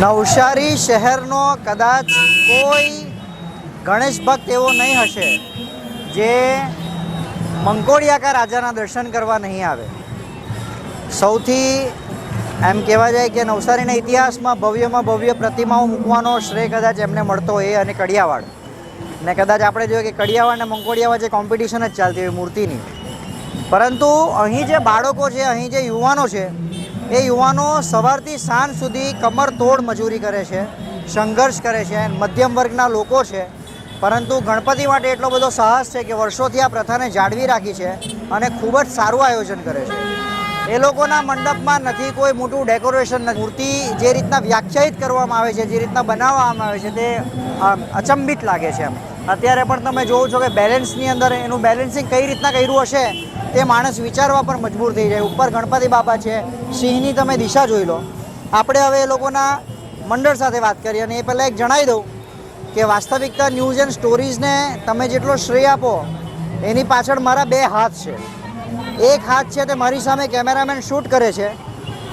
નવસારી શહેરનો કદાચ કોઈ ગણેશ ભક્ત એવો નહીં હશે જે મંકોડિયાકા રાજાના દર્શન કરવા નહીં આવે. સૌથી એમ કહેવા જાય કે નવસારીના ઇતિહાસમાં ભવ્યમાં ભવ્ય પ્રતિમાઓ મૂકવાનો શ્રેય કદાચ એમને મળતો હોય અને કડિયાવાડ. ને કદાચ આપણે જોઈએ કે કડિયાવાડ અને મંકોડિયા વચ્ચે કોમ્પિટિશન જ ચાલતી હોય મૂર્તિની. પરંતુ અહીં જે બાળકો છે, અહીં જે યુવાનો છે એ યુવાનો સવારથી સાંજ સુધી કમર તોડ મજૂરી કરે છે, સંઘર્ષ કરે છે, મધ્યમ વર્ગના લોકો છે. પરંતુ ગણપતિ માટે એટલો બધો સાહસ છે કે વર્ષોથી આ પ્રથાને જાળવી રાખી છે અને ખૂબ જ સારું આયોજન કરે છે. એ લોકોના મંડપમાં નથી કોઈ મોટું ડેકોરેશન નથી. મૂર્તિ જે રીતના વ્યાખ્યાયિત કરવામાં આવે છે, જે રીતના બનાવવામાં આવે છે તે અચંબિત લાગે છે એમ. અત્યારે પણ તમે જોવો છો કે બેલેન્સની અંદર એનું બેલેન્સિંગ કઈ રીતના કર્યું હશે તે માણસ વિચારવા પણ મજબૂર થઈ જાય. ઉપર ગણપતિ બાપા છે, સિંહની તમે દિશા જોઈ લો. આપણે હવે એ લોકોના મંડળ સાથે વાત કરીએ અને એ પહેલાં એક જણાવી દઉં કે વાસ્તવિકતા ન્યૂઝ એન્ડ સ્ટોરીઝને તમે જેટલો શ્રેય આપો, એની પાછળ મારા બે હાથ છે. એક હાથ છે તે મારી સામે કેમેરામેન શૂટ કરે છે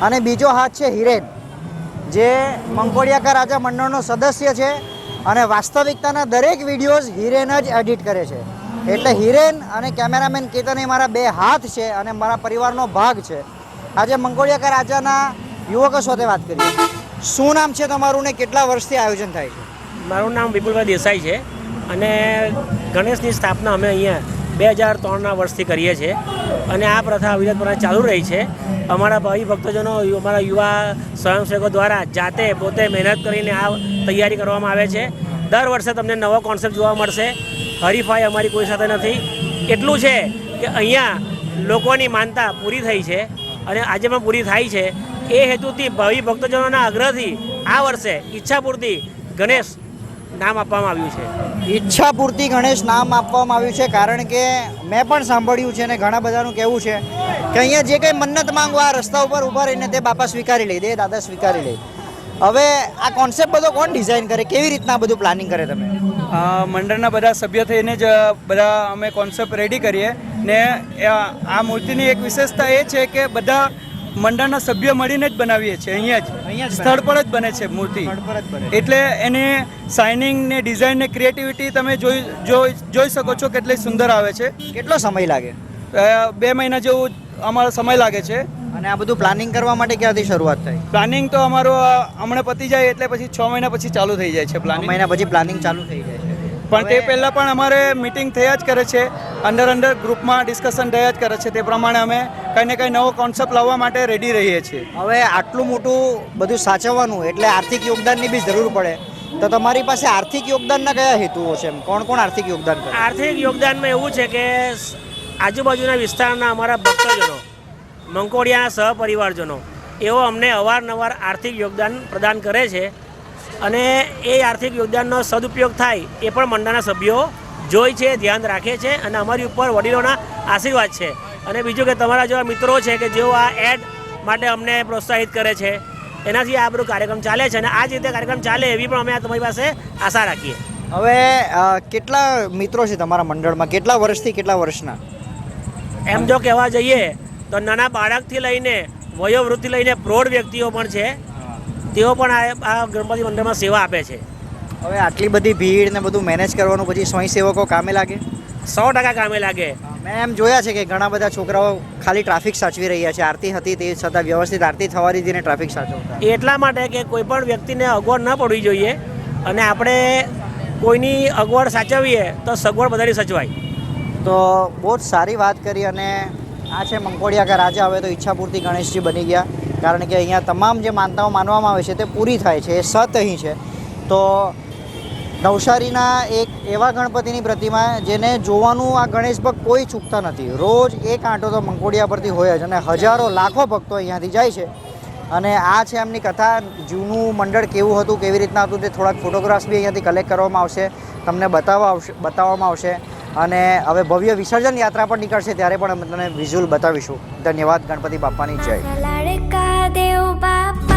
અને બીજો હાથ છે હિરેન, જે મંકોડિયાકા રાજા મંડળનો સદસ્ય છે અને વાસ્તવિકતાના દરેક વિડીયોઝ હિરેન જ એડિટ કરે છે. એટલે હિરેન અને કેમેરામેન કેતન એ મારા બે હાથ છે અને મારા પરિવારનો ભાગ છે. આજે મંગોળિયાકા રાજાના યુવકો સાથે વાત કરીએ. શું નામ છે તમારું ને કેટલા વર્ષથી આયોજન થાય છે? મારું નામ વિપુલભાઈ દેસાઈ છે અને ગણેશની સ્થાપના અમે અહીંયા બે હજાર ત્રણના વર્ષથી કરીએ છીએ. અને આ પ્રથા અવિરતપણે ચાલુ રહી છે. અમારા ભાવિ ભક્તજનો, અમારા યુવા સ્વયંસેવકો દ્વારા જાતે પોતે મહેનત કરીને આ તૈયારી કરવામાં આવે છે. દર વર્ષે તમને નવો કોન્સેપ્ટ જોવા મળશે. હરીફાઈ અમારી કોઈ સાથે નથી. એટલું છે કે અહીંયા લોકોની માનતા પૂરી થઈ છે અને આજે પણ પૂરી થાય છે. એ હેતુથી ભાવિ ભક્તજનોના આગ્રહથી આ વર્ષે ઈચ્છાપૂર્તિ ગણેશ નામ આપવામાં આવ્યું છે. ઈચ્છા પૂરતી ગણેશ નામ આપવામાં આવ્યું છે કારણ કે મેં પણ સાંભળ્યું છે અને ઘણા બધાનું કહેવું છે કે અહીંયા જે કંઈ મન્નત માંગવા રસ્તા ઉપર ઊભા રહીને તે બાપા સ્વીકારી લે દે દાદા સ્વીકારી લે. હવે આ કોન્સેપ્ટ બધો કોણ ડિઝાઇન કરે? કેવી રીતના બધું પ્લાનિંગ કરે તમે? મંડળના બધા સભ્ય થઈને જ બધા અમે કોન્સેપ્ટ રેડી કરીએ. ને આ આ મૂર્તિની એક વિશેષતા એ છે કે બધા મંડળના સભ્ય મળીને જ બનાવીએ છીએ. અહીંયા જ. સ્થળ પર જ બને છે મૂર્તિ. એટલે એની શાઇનિંગ ને ડિઝાઇન ને ક્રિએટિવિટી તમે જોઈ જોઈ જોઈ શકો છો કેટલી સુંદર આવે છે. કેટલો સમય લાગે? બે મહિના જેવું અમારો સમય લાગે છે. અને આ બધું પ્લાનિંગ કરવા માટે ક્યાંથી શરૂઆત થાય પ્લાનિંગ તો અમારું હમણાં પતી જાય એટલે પછી છ મહિના પછી ચાલુ થઈ જાય છે પ્લાનિંગ મહિના પછી પ્લાનિંગ ચાલુ થઈ જાય છે. પણ તે પહેલાં પણ અમારે મિટિંગ થયા જ કરે છે. અંડર અંડર ગ્રુપમાં ડિસ્કશન થયા જ કરે છે. તે પ્રમાણે અમે કંઈ ને કંઈ નવો કોન્સેપ્ટ લાવવા માટે રેડી રહીએ છીએ. હવે આટલું મોટું બધું સાચવવાનું એટલે આર્થિક યોગદાનની બી જરૂર પડે. તો તમારી પાસે આર્થિક યોગદાનના કયા હેતુઓ છે એમ? કોણ કોણ આર્થિક યોગદાન આર્થિક યોગદાનમાં એવું છે કે આજુબાજુના વિસ્તારના અમારા ભક્તજનો મંકોડિયાના સહપરિવારજનો એવો અમને અવારનવાર આર્થિક યોગદાન પ્રદાન કરે છે અને એ આર્થિક યોગદાનનો સદુપયોગ થાય એ પણ મંડળના સભ્યો જોઈ છે ધ્યાન રાખે છે અને અમારી ઉપર વડીલોના આશીર્વાદ છે. અને બીજું કે તમારા જેવા મિત્રો છે કે જેઓ આ એડ માટે અમને પ્રોત્સાહિત કરે છે એનાથી આ બધું કાર્યક્રમ ચાલે છે અને આ જ રીતે કાર્યક્રમ ચાલે એવી પણ અમે તમારી પાસે આશા રાખીએ. હવે કેટલા મિત્રો છે તમારા મંડળમાં? કેટલા વર્ષથી કેટલા વર્ષના? એમ જો કહેવા જઈએ તો નાના બાળકથી લઈને વયોવૃત્તિ લઈને પ્રૌઢ વ્યક્તિઓ પણ છે. તેઓ પણ આ આ ગણપતિ મંદિરમાં સેવા આપે છે. હવે આટલી બધી ભીડ ને બધું મેનેજ કરવાનું પછી સ્વયંસેવકો કામે લાગે? સો ટકા કામે લાગે. મેં એમ જોયા છે કે ઘણા બધા છોકરાઓ ખાલી ટ્રાફિક સાચવી રહ્યા છે. આરતી હતી તે છતાં વ્યવસ્થિત આરતી થવા ને ટ્રાફિક સાચવતા એટલા માટે કે કોઈ પણ વ્યક્તિને અગવડ ન પડવી જોઈએ અને આપણે કોઈની અગવડ સાચવીએ તો સગવડ બધાની સચવાય. તો બહુ જ સારી વાત કરી અને આ છે મંકોડિયા કે રાજા હવે તો ઈચ્છાપૂર્તિ ગણેશજી બની ગયા. કારણ કે અહીંયા તમામ જે માનતાઓ માનવામાં આવે છે તે પૂરી થાય છે. એ સત અહીં છે. તો નવસારીના એક એવા ગણપતિની પ્રતિમા જેને જોવાનું આ ગણેશ ભક્ત કોઈ ચૂકતા નથી. રોજ એક આંટો તો મંકોડિયા પરથી હોય જ અને હજારો લાખો ભક્તો અહીંયાથી જાય છે. અને આ છે એમની કથા. જૂનું મંડળ કેવું હતું, કેવી રીતના હતું તે થોડાક ફોટોગ્રાફ્સ બી અહીંયાથી કલેક્ટ કરવામાં આવશે. તમને બતાવવા આવશે, બતાવવામાં આવશે. અને હવે ભવ્ય વિસર્જન યાત્રા પણ નીકળશે ત્યારે પણ અમે તમને વિઝ્યુઅલ બતાવીશું. ધન્યવાદ, ગણપતિ બાપાની જય. દેવ બાપા.